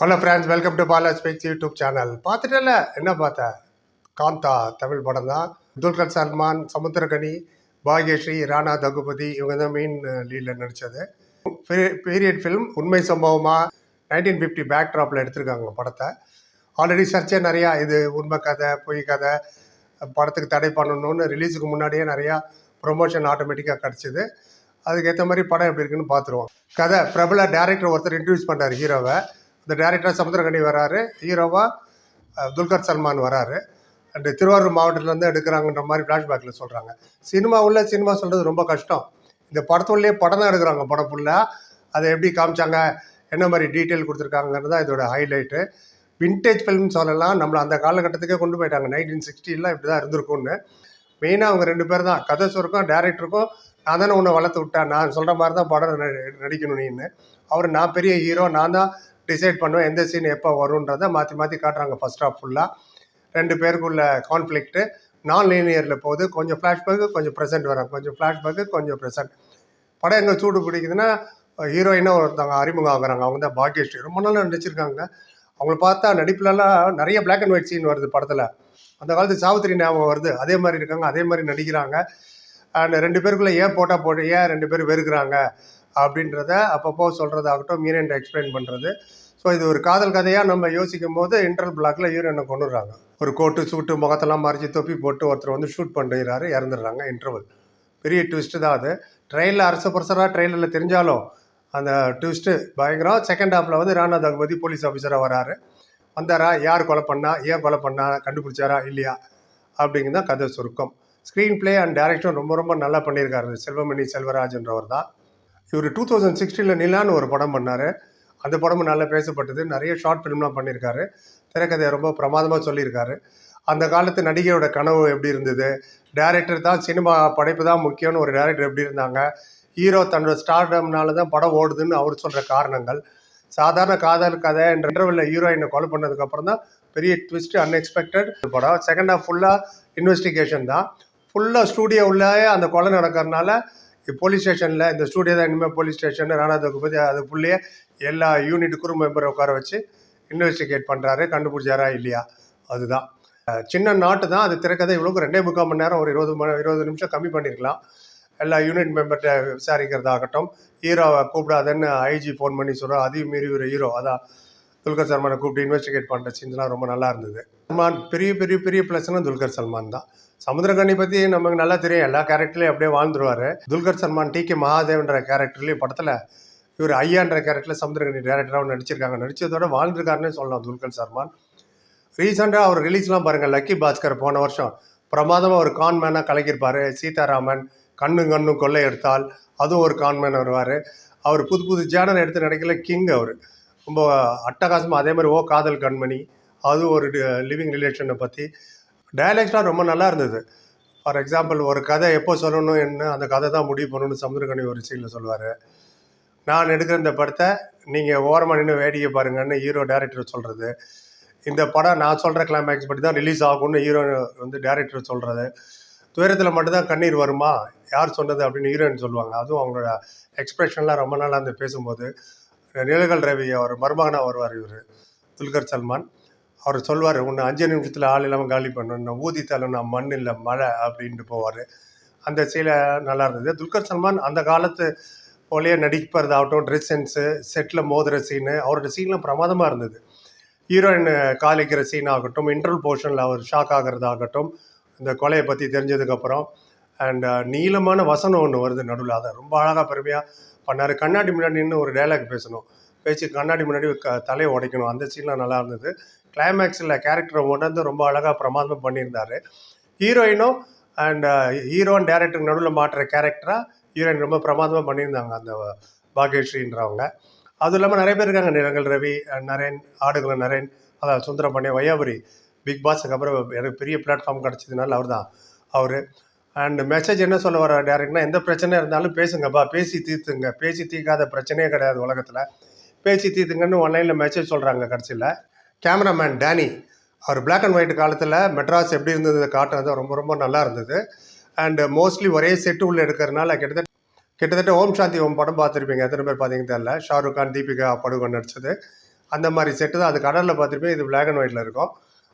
Hello friends welcome to Bala specs YouTube channel பார்த்துட்டல என்ன பார்த்த? காந்தா தமிழ் படம் தான். துல்கர் சல்மான் சமுத்திரகனி பாக்யஸ்ரீ ராணா தகுபதி இவங்க தான் மெயின் லீடில் நடித்தது பீரியட் ஃபிலிம் உண்மை சம்பவமாக நைன்டீன் ஃபிஃப்டி பேக் ட்ராப்பில் எடுத்திருக்காங்க படத்தை. ஆல்ரெடி சர்ச்சே நிறையா இது உண்மை கதை பொய் கதை படத்துக்கு தடை பண்ணணும்னு ரிலீஸுக்கு முன்னாடியே நிறையா ப்ரொமோஷன் ஆட்டோமேட்டிக்காக கிடச்சிது. அதுக்கேற்ற மாதிரி படம் எப்படி இருக்குன்னு பார்த்துருவோம். கதை பிரபல டேரக்டர் ஒருத்தர் இன்ட்ரடியூஸ் பண்ணுறாரு ஹீரோவை இந்த டேரக்டராக சமுத்திரகனி வராரு ஹீரோவாக துல்கர் சல்மான் வராரு. அண்டு திருவாரூர் மாவட்டத்துலேருந்து எடுக்கிறாங்கன்ற மாதிரி ஃப்ளாஷ்பேக்கில் சொல்கிறாங்க சினிமா உள்ள சினிமா சொல்கிறது ரொம்ப கஷ்டம். இந்த படத்துள்ளே படம் தான் எடுக்கிறாங்க படம் ஃபுல்லாக அதை எப்படி காமிச்சாங்க என்ன மாதிரி டீட்டெயில் கொடுத்துருக்காங்கன்னு தான் இதோட ஹைலைட்டு விண்டேஜ் ஃபிலிம் சொல்லலாம் நம்மளை அந்த காலகட்டத்துக்கே கொண்டு போயிட்டாங்க. நைன்டீன் சிக்ஸ்டிலாம் இப்படி தான் இருந்திருக்கும்னு. மெயினாக அவங்க ரெண்டு பேர் தான். கதை சொருக்கும் டேரக்டருக்கும் நான் தானே உன்னை வளர்த்து விட்டேன். நான் சொல்கிற மாதிரி தான் படம் நடி- நடிக்கணும் நீன்னு அவர் நான் பெரிய ஹீரோ நான் தான் டிசைட் பண்ணுவோம் எந்த சீன் எப்போ வரும்ன்றதை மாற்றி மாற்றி காட்டுறாங்க ஃபர்ஸ்ட் ஆஃப் ஃபுல்லாக ரெண்டு பேருக்குள்ள கான்ஃப்ளிக்ட்டு நான் லீனியரில் போகுது. கொஞ்சம் ஃப்ளாஷ்பேக்கு கொஞ்சம் ப்ரெசென்ட் வரும். கொஞ்சம் ஃப்ளாஷ்பேக்கு கொஞ்சம் ப்ரெசென்ட் படம் எங்கே சூடு பிடிக்குதுன்னா ஹீரோயினாக ஒருத்தவங்க அறிமுகம் ஆகுறாங்க அவங்க தான் பாக்யஸ்ரீ ரொம்ப நாளாக நடிச்சிருக்காங்க. அவங்கள பார்த்தா நடிப்புலலாம் நிறைய பிளாக் அண்ட் ஒயிட் சீன் வருது படத்தில். அந்த காலத்து சாவித்திரி ஞாபகம் வருது. அதே மாதிரி இருக்காங்க அதே மாதிரி நடிக்கிறாங்க. அண்ட் ரெண்டு பேருக்குள்ளே ஏன் போட்டால் போட்டு ஏன் ரெண்டு பேரும் வெறுக்கிறாங்க? அப்படின்றத அப்பப்போ சொல்கிறதாகட்டும் மீனன் எக்ஸ்பிளைன் பண்ணுறது ஸோ இது ஒரு காதல் கதையாக நம்ம யோசிக்கும் போது இன்டர் பிளாக்ல ஹீரோயினை கொண்டுடுறாங்க ஒரு கோட்டு சூட்டு முகத்தெல்லாம் மறைச்சி தொப்பி போட்டு ஒருத்தர் வந்து ஷூட் பண்ணிடுறாரு இறந்துடுறாங்க இன்டர்வல் பெரிய ட்விஸ்ட்டு தான் அது. ட்ரெயினில் அரசு பரசராக ட்ரெயினில் தெரிஞ்சாலும் அந்த ட்விஸ்ட்டு பயங்கரம். செகண்ட் ஹாஃபில் வந்து ராணா தகுபதி போலீஸ் ஆஃபீஸராக வராரு. வந்தாரா? யார் கொலை பண்ணா? ஏன் கொலை பண்ணா? கண்டுபிடிச்சாரா? இல்லையா? அப்படிங்கிறது தான் கதை சுருக்கம். ஸ்க்ரீன் ப்ளே அண்ட் டைரக்ஷன் ரொம்ப ரொம்ப நல்லா பண்ணியிருக்காரு. செல்வமணி செல்வராஜ்ன்றவர் தான். இவர் டூ தௌசண்ட் சிக்ஸ்டீனில் நிலான்னு ஒரு படம் பண்ணார். அந்த படமும் நல்லா பேசப்பட்டது. நிறைய ஷார்ட் ஃபிலிம்லாம் பண்ணியிருக்காரு. திரைக்கதையை ரொம்ப பிரமாதமாக சொல்லியிருக்காரு. அந்த காலத்து நடிகையோட கனவு எப்படி இருந்தது? டேரக்டர் தான் சினிமா படைப்பு தான் முக்கியம்னு ஒரு டேரக்டர் எப்படி இருந்தாங்க? ஹீரோ தன்னோட ஸ்டார்டம்னால தான் படம் ஓடுதுன்னு அவர் சொல்கிற காரணங்கள். சாதாரண காதல் கதை என்ற இன்டர்வெல்ல ஹீரோயினை கொலை பண்ணதுக்கப்புறம் தான் பெரிய ட்விஸ்ட் அன்எக்ஸ்பெக்டட் படம். செகண்ட் ஹாஃப் ஃபுல்லாக இன்வெஸ்டிகேஷன் தான். ஃபுல்லாக ஸ்டூடியோ உள்ளே அந்த கொலை நடக்கிறதுனால போலீஸ் ஸ்டேஷனில் இந்த ஸ்டூடியோ தான் இனிமேல் போலீஸ் ஸ்டேஷன் ராணா தகுபதி அதுக்குள்ளேயே எல்லா யூனிட் குரூப் மெம்பரை உட்கார வச்சு இன்வெஸ்டிகேட் பண்ணுறாரு கண்டுபிடிச்சாரா இல்லையா? அதுதான். சின்ன நாட்டு தான் அது திறக்கதை இவ்வளோக்கு ரெண்டே முக்கால் மணி நேரம் ஒரு இருபது மணி இருபது நிமிஷம் கம்மி பண்ணியிருக்கலாம் எல்லா யூனிட் மெம்பர்கிட்ட விசாரிக்கிறதாகட்டும் ஹீரோவை கூப்பிடாதன்னு ஐஜி ஃபோன் பண்ணி சொல்கிறோம் அதையும் மீறி ஒரு ஹீரோ அதான். துல்கர் சல்மானை கூப்பிட்டு இன்வெஸ்டிகேட் பண்ணுற சீன்ஸ்லாம் ரொம்ப நல்லா இருந்தது. சல்மான் பெரிய பெரிய பெரிய ப்ளஸ்னா துல்கர் சல்மான் தான். சமுத்திரகனி பற்றி நமக்கு நல்லா தெரியும். எல்லா கேரக்டர்லையும் அப்படியே வாழ்ந்துருவார். துல்கர் சல்மான் டி கே மகாதேவன்ற கேரக்டர்லேயும் படத்தில் இவர் ஐயான்ற கேரக்டரில் சமுத்திரகனி டேரக்டராகவும் நடிச்சிருக்காங்க. நடித்ததோட வாழ்ந்துருக்காருன்னு சொல்லலாம் துல்கர் சல்மான். ரீசெண்டாக அவர் ரிலீஸ்லாம் பாருங்கள் லக்கி பாஸ்கர் போன வருஷம். பிரமாதமாக ஒரு கான்மேனாக கலக்கியிருப்பார். சீதாராமன் கண்ணு கண்ணும் கொள்ளை எடுத்தால் அதுவும் ஒரு கான்மேன் வருவார். அவர் புது புது ஜேனர் எடுத்து நடிக்கல கிங் அவர். ரொம்ப அட்டகாசமாக அதே மாதிரி ஓ காதல் கண்மணி அது ஒரு லிவிங் ரிலேஷனை பற்றி டயலாக்ஸ்லாம் ரொம்ப நல்லா இருந்தது. ஃபார் எக்ஸாம்பிள் ஒரு கதை எப்போ சொல்லணும் என்ன அந்த கதை தான் முடிவு பண்ணணும்னு சமுதிரகனி ஒரு சீனில் சொல்லுவார். நான் எடுக்கிற இந்த படத்தை நீங்கள் ஓரமாக நின்று வேடிக்கை பாருங்கன்னு ஹீரோ டேரக்டர் சொல்கிறது இந்த படம் நான் சொல்கிற கிளைமேக்ஸ் படி தான் ரிலீஸ் ஆகும்னு ஹீரோ வந்து டேரக்டர் சொல்கிறது துயரத்தில் மட்டும்தான் கண்ணீர் வருமா? யார் சொன்னது அப்படின்னு ஹீரோயின் சொல்லுவாங்க. அதுவும் அவங்களோட எக்ஸ்பிரஷன்லாம் ரொம்ப நாளாக அந்த பேசும்போது. நிலகல் ரவி அவர் மருமகனாக வருவார் இவர் துல்கர் சல்மான். அவர் சொல்வார் உன்னை அஞ்சு நிமிஷத்தில் ஆள் இல்லாமல் காலி பண்ணணும். நான் ஊதி நான் மண் இல்லை மழை அப்படின்ட்டு போவார். அந்த சீலை நல்லா இருந்தது. துல்கர் சல்மான் அந்த காலத்து போலயே நடிப்பதாகட்டும் ட்ரெஸ் சென்ஸு செட்டில் மோதுகிற சீனு அவரோட சீன்லாம் பிரமாதமாக இருந்தது. ஹீரோயின் காலிக்கிற சீன் ஆகட்டும் இன்டர்வல் போர்ஷனில் அவர் ஷாக் ஆகிறதாகட்டும் இந்த கொலையை பற்றி தெரிஞ்சதுக்கப்புறம் அண்ட் நீளமான வசனம் ஒன்று வருது நடுவில். அதை ரொம்ப அழகாக பெருமையாக பண்ணார். கண்ணாடி முன்னாடி நின்று ஒரு டைலாக் பேசணும். பேச்சு கண்ணாடி முன்னாடி க தலையை உடைக்கணும். அந்த சீன்லாம் நல்லா இருந்தது. கிளைமேக்ஸில் கேரக்டரை உணர்ந்து ரொம்ப அழகாக பிரமாதம் பண்ணியிருந்தார். ஹீரோயினும் and hero uh, and director நடுவில் மாட்டுற கேரக்டராக ஹீரோயின் ரொம்ப பிரமாதமாக பண்ணியிருந்தாங்க அந்த பாக்யஸ்ரீன்றவங்க அதுவும் இல்லாமல் நிறைய பேர் இருக்காங்க. நிலங்கள் ரவி நரேன் ஆடுகள நரேன் அதான் சுந்தரபாண்டிய வையாபுரி பிக் பாஸுக்கு அப்புறம் எனக்கு பெரிய பிளாட்ஃபார்ம் கிடச்சதுனால அவர் தான் அவர் அண்ட் மெசேஜ் என்ன சொல்ல வர டேரக்ட்னா எந்த பிரச்சனை இருந்தாலும் பேசுங்கப்பா பேசி தீர்த்துங்க. பேசி தீர்க்காத பிரச்சனையே கிடையாது உலகத்தில். பேசி தீர்த்துங்கன்னு ஒன்லைனில் மெசேஜ் சொல்கிறாங்க கடைசியில். கேமராமேன் டேனி அவர் பிளாக் அண்ட் ஒயிட் காலத்தில் மெட்ராஸ் எப்படி இருந்தது காட்டுறது ரொம்ப ரொம்ப நல்லா இருந்தது. அண்டு மோஸ்ட்லி ஒரே செட்டு உள்ள எடுக்கிறதுனால கிட்டத்தட்ட கிட்டத்தட்ட ஓம் சாந்தி ஓம் படம் பார்த்துருப்பீங்க. எத்தனை பேர் பார்த்தீங்கன்னு தெரியல. ஷாருக் கான் தீபிகா படுகொன் நடிச்சது. அந்த மாதிரி செட்டு தான். அது கடலில் பார்த்துருப்பேன் இது பிளாக் அண்ட் ஒயிட்டில் இருக்கும்.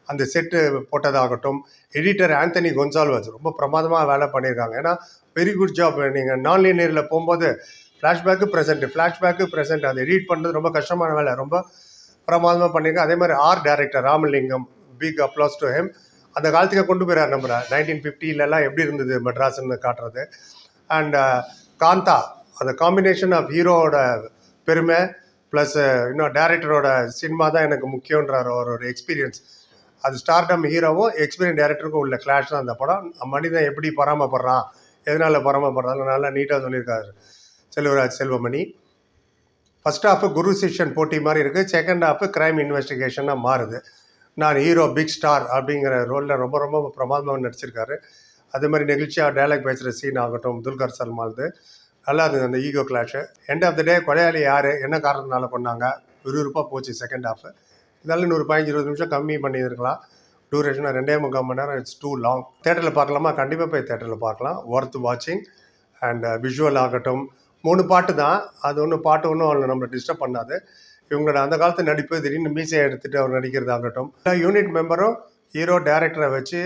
அந்த செட்டு போட்டதாகட்டும். எடிட்டர் ஆந்தனி கொன்சால்வஸ் ரொம்ப பிரமாதமாக வேலை பண்ணியிருக்காங்க. ஏன்னா வெரி குட் ஜாப் நீங்கள் நான் லீனியரில் போகும்போது ஃப்ளாஷ்பேக்கு ப்ரெசென்ட் ஃப்ளாஷ்பேக்கு ப்ரெசென்ட் அதை எடிட் பண்ணுறது ரொம்ப கஷ்டமான வேலை. ரொம்ப பிரமாதமாக பண்ணியிருக்கேன் அதே மாதிரி art director Ramalingam big applause to hem அந்த காலத்துக்கு கொண்டு போயிறார் நம்ம நைன்டீன் ஃபிஃப்டிலலாம் எப்படி இருந்தது மெட்ராஸ்ன்னு காட்டுறது. அண்ட் uh, காந்தா அந்த காம்பினேஷன் ஆஃப் ஹீரோவோட பெருமை ப்ளஸ் uh, இன்னும் டேரக்டரோட சினிமா தான் எனக்கு முக்கியன்றார் ஒரு எக்ஸ்பீரியன்ஸ் அது ஸ்டார்டம் ஹீரோவும் எக்ஸ்பீரியன் டேரக்டருக்கும் உள்ள கிளாஷ் தான் அந்த படம். மனிதன் எப்படி பராமப்படுறான் எதனால் பராமப்படுறாங்க நல்லா நீட்டாக சொல்லியிருக்காரு செல்வராஜ் செல்வமணி. ஃபஸ்ட் ஹாஃபு குரு சிஷ்யன் போட்டி மாதிரி இருக்குது செகண்ட் ஹாஃபு கிரைம் இன்வெஸ்டிகேஷனாக மாறுது. நான் ஹீரோ பிக் ஸ்டார் அப்படிங்கிற ரோலில் ரொம்ப ரொம்ப பிரமாதமாக நடிச்சிருக்காரு. அதே மாதிரி நெகிழ்ச்சியாக டைலாக் பேசுகிற சீன் ஆகட்டும் துல்கர் சல்மான்து. நல்லா இருந்தது அந்த ego clash end of the day கொலையாளி யார்? என்ன காரணத்தினால பண்ணாங்க? விறுவிறுப்பாக போச்சு செகண்ட் ஹாஃபு இருந்தாலும் இன்னொரு பதினஞ்சு இருபது நிமிஷம் கம்மி பண்ணியிருக்கலாம். டூரேஷனாக ரெண்டே முக்கால் மணி நேரம் இட்ஸ் டூ லாங் தேட்டரில் பார்க்கலாமா? கண்டிப்பாக போய் தேட்டரில் பார்க்கலாம். ஒர்த் வாட்சிங் அண்ட் விஷுவல் ஆகட்டும். மூணு பாட்டு தான். அது ஒன்றும் பாட்டு ஒன்றும் அவளை நம்மளை டிஸ்டர்ப் பண்ணாது. இவங்களோட அந்த காலத்து நடிப்பு திடீர்னு மீசையை எடுத்துகிட்டு அவர் நடிக்கிறதாகட்டும். எல்லா யூனிட் மெம்பரும் ஹீரோ டேரக்டரை வச்சு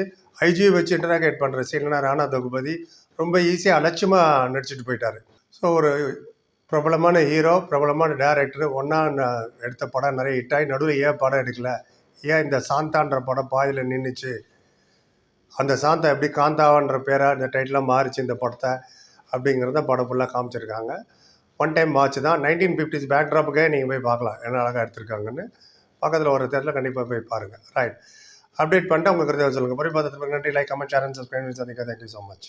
ஐஜியை வச்சு இன்டராகேட் பண்ணுற சீனா ராணா தகுபதி ரொம்ப ஈஸியாக அலட்சியமாக நடிச்சிட்டு போயிட்டார். ஸோ ஒரு பிரபலமான ஹீரோ பிரபலமான டேரக்டர் ஒன்றா எடுத்த படம் நிறைய ஹிட் ஆகி நடுவில் ஏன் படம் எடுக்கல? ஏன் இந்த சாந்தான்ற படம் பாதியில் நின்றுச்சு அந்த சாந்தா எப்படி காந்தாவான்ற பேராக இந்த டைட்டிலாக மாறிச்சு இந்த படத்தை அப்படிங்கிறத படம் ஃபுல்லாக காமிச்சிருக்காங்க. ஒன் டைம் வாட்ச் தான். நைன்டீன் ஃபிஃப்டிஸ் பேக்ட்ராப்புக்கே நீங்கள் போய் பார்க்கலாம் என்ன அழகாக எடுத்திருக்காங்கன்னு. பக்கத்தில் ஒரு தேட்டரில் கண்டிப்பாக போய் பாருங்கள் ரைட் அப்டேட் பண்ணிட்டு உங்களுக்கு கருத்தை சொல்லுங்கள் பொறி பார்த்து நன்றி. லைக் கமெண்ட் சேனல் சப்ஸ்கிரைப் சந்திக்க தேங்க்யூ ஸோ மச்